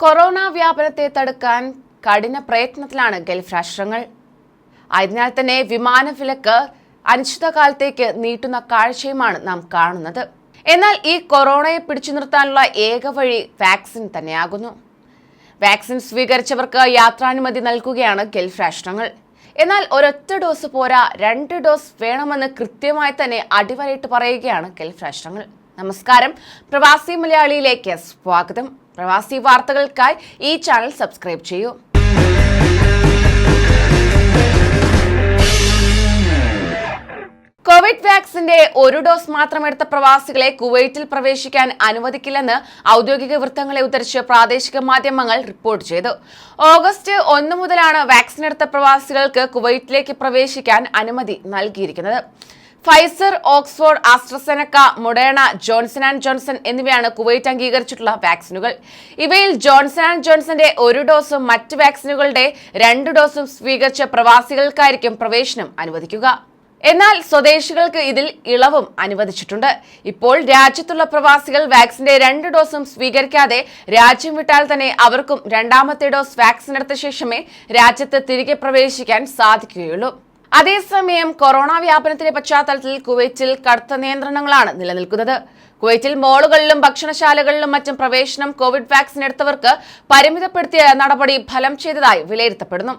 Corona വ്യാപനത്തെ തടുക്കാൻ കഠിന പ്രയത്നത്തിലാണ് ഗൾഫ് രാഷ്ട്രങ്ങൾ. അതിനാൽ തന്നെ വിമാന വിലക്ക് അനിശ്ചിതകാലത്തേക്ക് നീട്ടുന്ന കാഴ്ചയുമാണ് നാം കാണുന്നത്. എന്നാൽ ഈ കൊറോണയെ പിടിച്ചു നിർത്താനുള്ള ഏക വഴി വാക്സിൻ തന്നെയാകുന്നു. വാക്സിൻ സ്വീകരിച്ചവർക്ക് യാത്രാനുമതി നൽകുകയാണ് ഗൾഫ് രാഷ്ട്രങ്ങൾ. എന്നാൽ ഒരൊറ്റ ഡോസ് പോരാ രണ്ട് ഡോസ് വേണമെന്ന് കൃത്യമായി തന്നെ അടിവരയിട്ട് പറയുകയാണ് ഗൾഫ് രാഷ്ട്രങ്ങൾ. നമസ്കാരം. പ്രവാസി മലയാളിയിലേക്ക് സ്വാഗതം. പ്രവാസി വാർത്തകൾക്കായി ഈ ചാനൽ സബ്സ്ക്രൈബ് ചെയ്യൂ. കോവിഡ് വാക്സിന്റെ ഒരു ഡോസ് മാത്രം എടുത്ത പ്രവാസികളെ കുവൈറ്റിൽ പ്രവേശിക്കാൻ അനുവദിക്കില്ലെന്ന് ഔദ്യോഗിക വൃത്തങ്ങളെ ഉദ്ധരിച്ച് പ്രാദേശിക മാധ്യമങ്ങൾ റിപ്പോർട്ട് ചെയ്തു. ഓഗസ്റ്റ് ഒന്ന് മുതലാണ് വാക്സിൻ എടുത്ത പ്രവാസികൾക്ക് കുവൈറ്റിലേക്ക് പ്രവേശിക്കാൻ അനുമതി നൽകിയിരിക്കുന്നത്. Pfizer Oxford AstraZeneca Moderna Johnson and Johnson എന്നിവയാണ് കുവൈറ്റ് അംഗീകരിച്ചിട്ടുള്ള വാക്സിനുകൾ. ഇവയിൽ ജോൺസൺ ആൻഡ് ജോൺസന്റെ ഒരു ഡോസും മറ്റ് വാക്സിനുകളുടെ രണ്ട് ഡോസും സ്വീകരിച്ച പ്രവാസികൾക്കായിരിക്കും പ്രവേശനം അനുവദിക്കുക. എന്നാൽ സ്വദേശികൾക്ക് ഇതിൽ ഇളവും അനുവദിച്ചിട്ടുണ്ട്. ഇപ്പോൾ രാജ്യത്തുള്ള പ്രവാസികൾ വാക്സിന്റെ രണ്ട് ഡോസും സ്വീകരിക്കാതെ രാജ്യം വിട്ടാൽ തന്നെ അവർക്കും രണ്ടാമത്തെ ഡോസ് വാക്സിൻ എടുത്ത ശേഷമേ രാജ്യത്ത് തിരികെ പ്രവേശിക്കാൻ സാധിക്കുകയുള്ളൂ. അതേസമയം കൊറോണ വ്യാപനത്തിന്റെ പശ്ചാത്തലത്തിൽ കുവൈറ്റിൽ കടുത്ത നിയന്ത്രണങ്ങളാണ് നിലനിൽക്കുന്നത്. കുവൈറ്റിൽ മോളുകളിലും ഭക്ഷണശാലകളിലും മറ്റും പ്രവേശനം കോവിഡ് വാക്സിൻ എടുത്തവർക്ക് പരിമിതപ്പെടുത്തിയ നടപടി ഫലം ചെയ്തതായി വിലയിരുത്തപ്പെടുന്നു.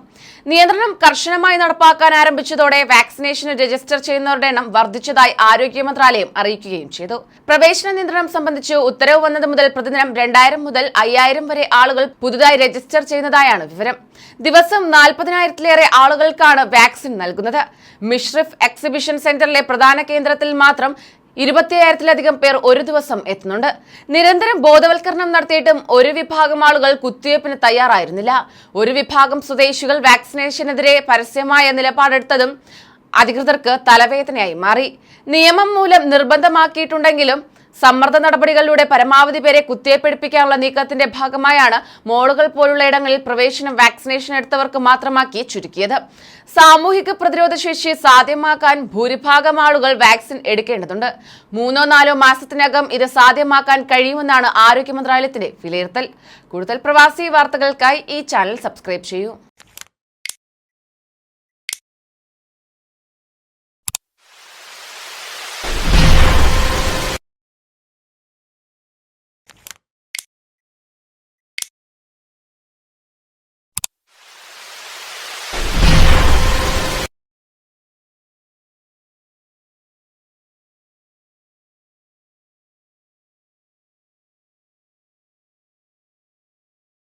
നിയന്ത്രണം കർശനമായി നടപ്പാക്കാൻ ആരംഭിച്ചതോടെ വാക്സിനേഷന് രജിസ്റ്റർ ചെയ്യുന്നവരുടെ എണ്ണം വർദ്ധിച്ചതായി ആരോഗ്യ മന്ത്രാലയം അറിയിക്കുകയും ചെയ്തു. പ്രവേശന നിയന്ത്രണം സംബന്ധിച്ച് ഉത്തരവ് വന്നത് മുതൽ പ്രതിദിനം രണ്ടായിരം മുതൽ അയ്യായിരം വരെ ആളുകൾ പുതുതായി രജിസ്റ്റർ ചെയ്യുന്നതായാണ് വിവരം. ദിവസം നാൽപ്പതിനായിരത്തിലേറെ ആളുകൾക്കാണ് വാക്സിൻ നൽകുന്നത്. മിഷ്രിഫ് എക്സിബിഷൻ സെന്ററിലെ പ്രധാന കേന്ദ്രത്തിൽ മാത്രം ഇരുപത്തിയായിരത്തിലധികം പേർ ഒരു ദിവസം എത്തുന്നുണ്ട്. നിരന്തരം ബോധവൽക്കരണം നടത്തിയിട്ടും ഒരു വിഭാഗം ആളുകൾ കുത്തിവയ്പ്പിന് തയ്യാറായിരുന്നില്ല. ഒരു വിഭാഗം സ്വദേശികൾ വാക്സിനേഷനെതിരെ പരസ്യമായ നിലപാടെടുത്തതും അധികൃതർക്ക് തലവേദനയായി മാറി. നിയമം മൂലം നിർബന്ധമാക്കിയിട്ടുണ്ടെങ്കിലും സമ്മർദ്ദ നടപടികളിലൂടെ പരമാവധി പേരെ കുത്തിവയ്പ്പെടുപ്പിക്കാനുള്ള നീക്കത്തിന്റെ ഭാഗമായാണ് മോളുകൾ പോലുള്ള ഇടങ്ങളിൽ പ്രവേശനം വാക്സിനേഷൻ എടുത്തവർക്ക് മാത്രമാക്കി ചുരുക്കിയത്. സാമൂഹിക പ്രതിരോധ ശേഷി സാധ്യമാക്കാൻ ഭൂരിഭാഗം ആളുകൾ വാക്സിൻ എടുക്കേണ്ടതുണ്ട്. മൂന്നോ നാലോ മാസത്തിനകം ഇത് സാധ്യമാക്കാൻ കഴിയുമെന്നാണ് ആരോഗ്യ മന്ത്രാലയത്തിന്റെ വിലയിരുത്തൽ. കൂടുതൽ പ്രവാസി വാർത്തകൾക്കായി ഈ ചാനൽ സബ്സ്ക്രൈബ് ചെയ്യൂ.